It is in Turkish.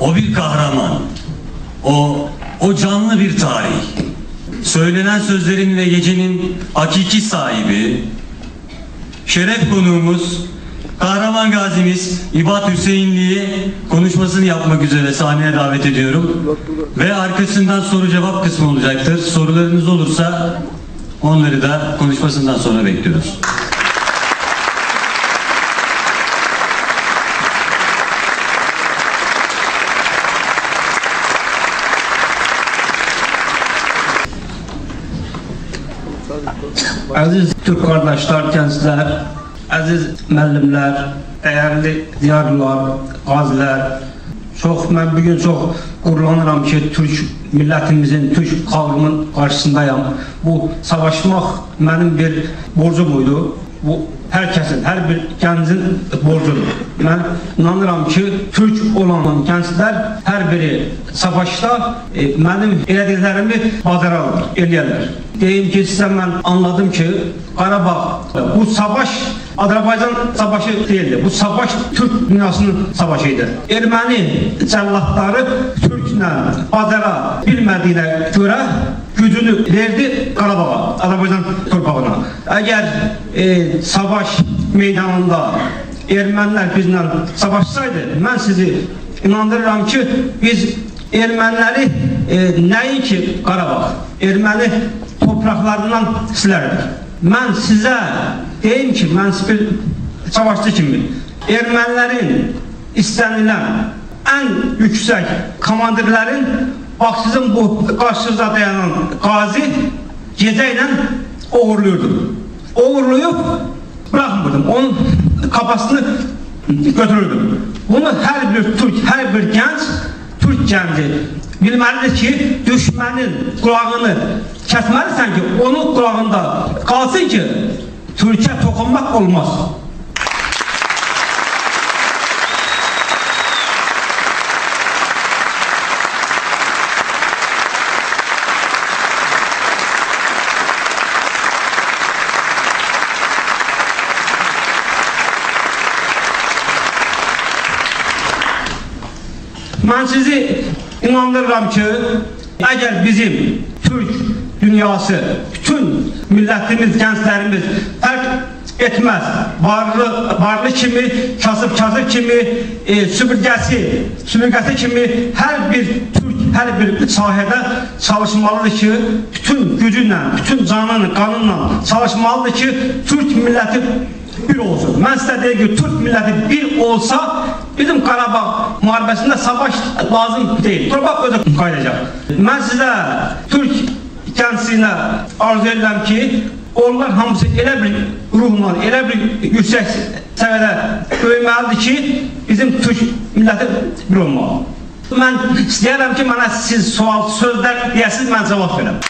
O bir kahraman. O, o canlı bir tarih. Söylenen sözlerin ve gecenin hakiki sahibi, şeref konuğumuz, kahraman gazimiz İbat Hüseyinli'yi konuşmasını yapmak üzere sahneye davet ediyorum. Ve arkasından soru cevap kısmı olacaktır. Sorularınız olursa onları da konuşmasından sonra bekliyoruz. Əziz türk qardaşlar, gənclər, əziz müəllimlər, dəyərli diyarlar, qazilər, çox mən bu gün çox qurlanıram ki, türk millətimizin, türk xalqımın qarşısındayam. Bu savaşmaq mənim bir borcum idi. Bu herkesin, her bir gəncin borcudur. Ben inanıram ki Türk olan gençler her biri savaşta e, benim elədiklərimi bacararlar, eləyərlər. Deyim ki sizə mən anladım ki Qarabağ bu savaş Azerbaycan savaşı değildi. Bu savaş Türk dünyasının savaşıydı. Erməni cəllatları Türklə bacara bilmədiyinə görə gücünü verdi Qarabağa, Azerbaycan torpağına. Eğer e, savaş meydanında ermənilər bizlə savaşsaydı, mən sizi inandırıram ki, biz erməniləri e, nəinki Qarabağ, erməni topraklarından silərdik. Mən sizə deyim ki, mən savaşçı kimi ermənilərin istənilən ən yüksək komandirlərin bax sizin bu qarşınızda dayanan qazi gecə ilə uğurluyordum. Uğurluyub bırakmırdım. Onun kafasını götürürdüm. Bunu her bir Türk, her bir genç Türk genci bilməlidir ki, düşmənin qulağını kəsməlisən ki, onun qulağında qalsın ki, Türkiyə toxunmaq olmaz. Ben sizi inandırıram ki, eğer bizim Türk dünyası, bütün milletimiz, gençlerimiz fark etmez. Varlı, varlı kimi, kasıp kasıp kimi, e, süpürgesi, süpürgesi kimi her bir Türk her bir sahede çalışmalıdır ki, bütün gücünle, bütün canını, kanınla çalışmalıdır ki, Türk milleti bir olsun. Ben size deyim ki Türk milleti bir olsa bizim Qarabağ müharibəsində savaş lazım değil. Qarabağ özü qayıdacaq. Ben size Türk gəncliyinə arzu edirəm ki, onlar hamısı elə bir ruhla, elə bir yüksək səviyyədə böyüməlidir ki, bizim Türk milləti bir olmalı. Mən istəyərəm ki, mənə siz sual, sözlər deyəsiniz, mən cavab verəm.